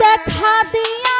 দেখা দিয়া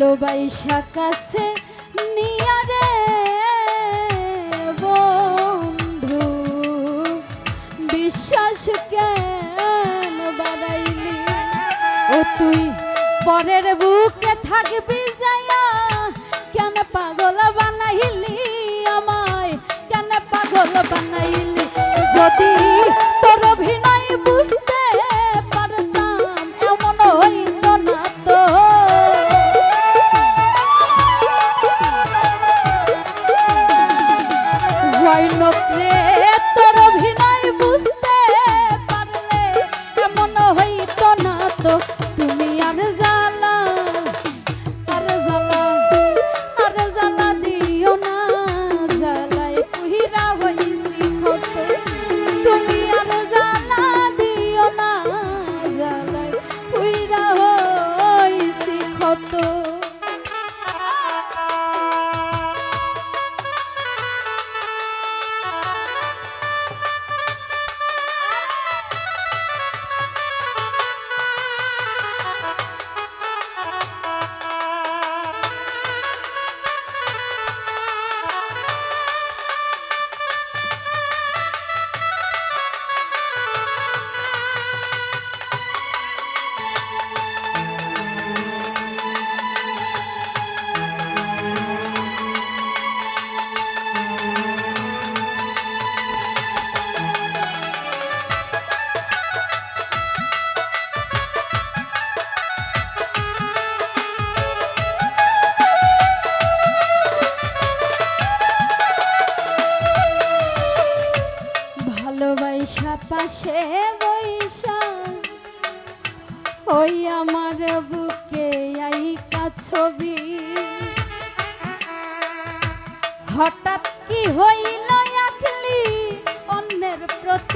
ভালোবাসা কাছে নিয়া রে বন্ধু। বিশ্বাস কেন বাড়াইলি? ও তুই পরের বুকে থাকবি যায়া কেন পাগল বানাইলি আমায়? কেন পাগল বানাইলি? যদি পাশে বৈশা ওই আমার বুকে আইকা ছবি। হঠাৎ কি হইল অন্যের প্রতি?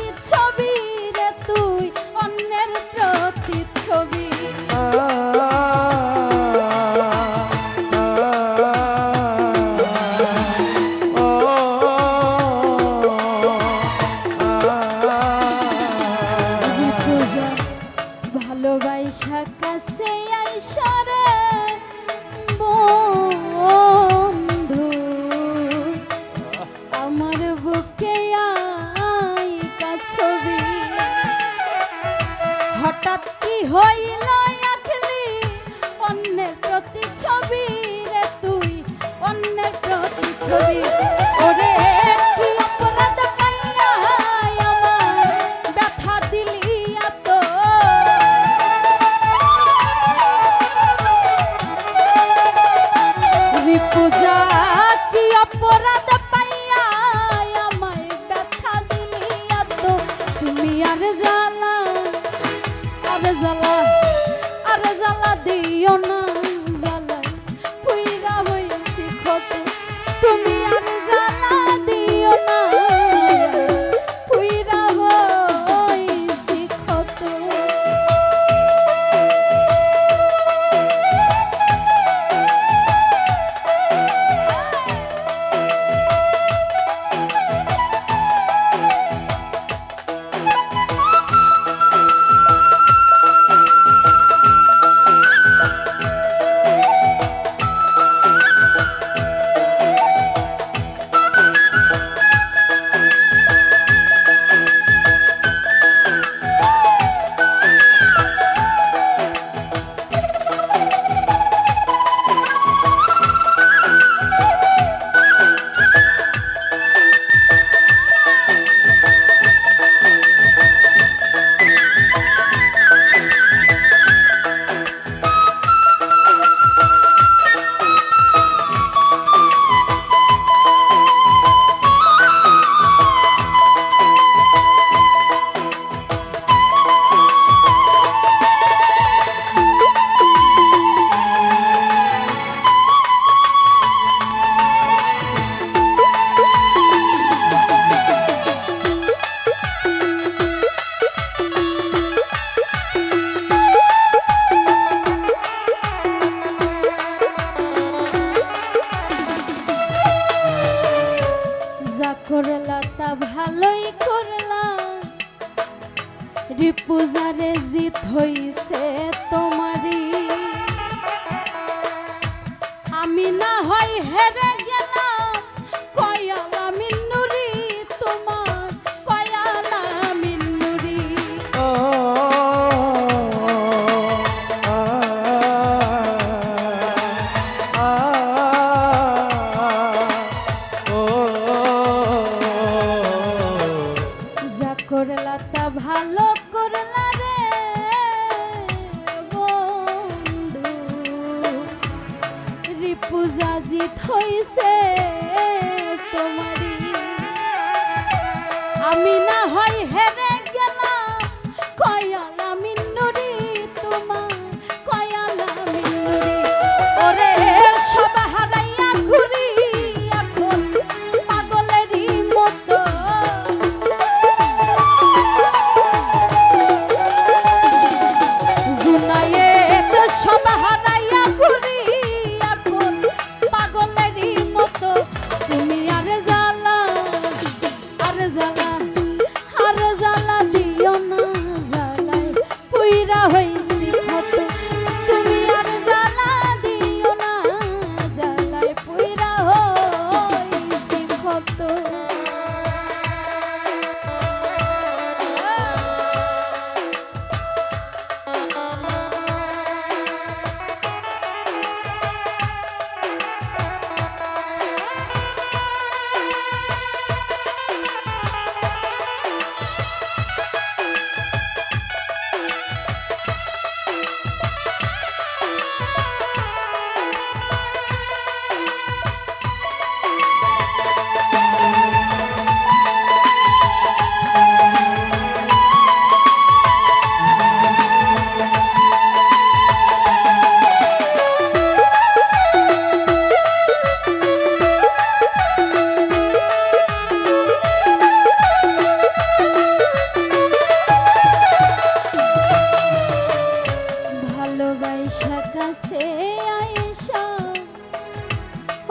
থইছে তোমারি আমি না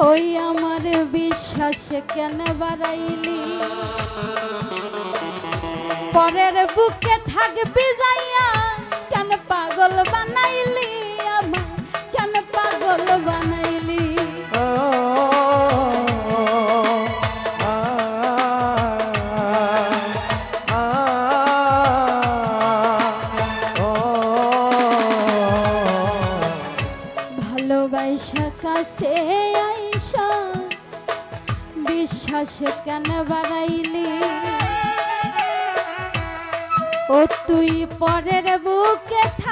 ওই আমার বিশ্বাস কেন বাড়াইলি? পরের বুকে থাকবি যাইয়া কেন পাগল বানাইলি? আকাশে কেন বাড়াইলি? ও তুই পরের বুকে থাক।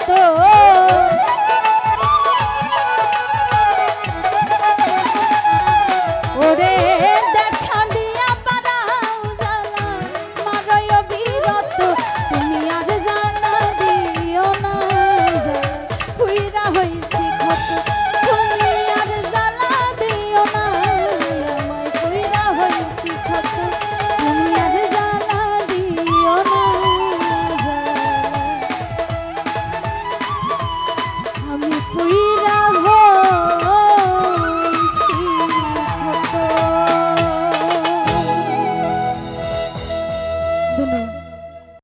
তো